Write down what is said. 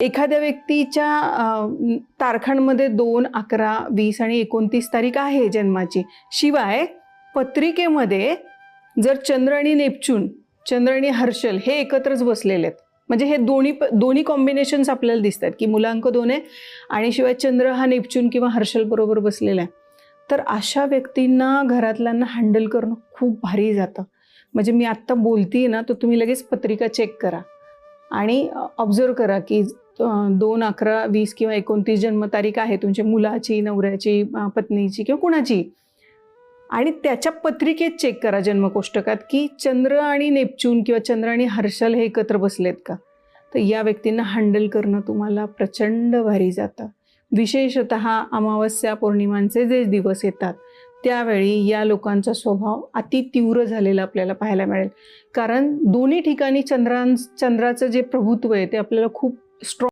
एखाद्या व्यक्तीच्या तारखांमध्ये दोन अकरा वीस आणि एकोणतीस तारीख आहे जन्माची. शिवाय पत्रिकेमध्ये जर चंद्र आणि नेपच्यून चंद्र आणि हर्षल हे एकत्रच बसलेले आहेत. म्हणजे हे दोन्ही प- दोन्ही कॉम्बिनेशन्स आपल्याला दिसतात की मुलांक दोन आहे आणि शिवाय चंद्र हा नेपच्यून किंवा हर्षल बरोबर बसलेला आहे. तर अशा व्यक्तींना घरातल्यांना हँडल करणं खूप भारी जातं. म्हणजे मी आत्ता बोलतीये ना तर तुम्ही लगेच पत्रिका चेक करा. आणि ऑब्झर्व करा की दोन अकरा वीस किंवा एकोणतीस जन्मतारीख आहे तुमच्या मुलाची नवऱ्याची पत्नीची किंवा कुणाची. आणि त्याच्या पत्रिकेत चेक करा जन्मकोष्टकात की चंद्र आणि नेपच्यून किंवा चंद्र आणि हर्षल हे एकत्र बसलेत का? तर या व्यक्तींना हँडल करणं तुम्हाला प्रचंड भारी जातं. विशेषत अमावस्या पौर्णिमांचे जे दिवस येतात त्यावेळी या लोकांचा स्वभाव अति तीव्र झालेला आपल्याला पाहायला मिळेल. कारण दोन्ही ठिकाणी चंद्रां चंद्राचं जे प्रभुत्व आहे ते आपल्याला खूप स्ट्रॉ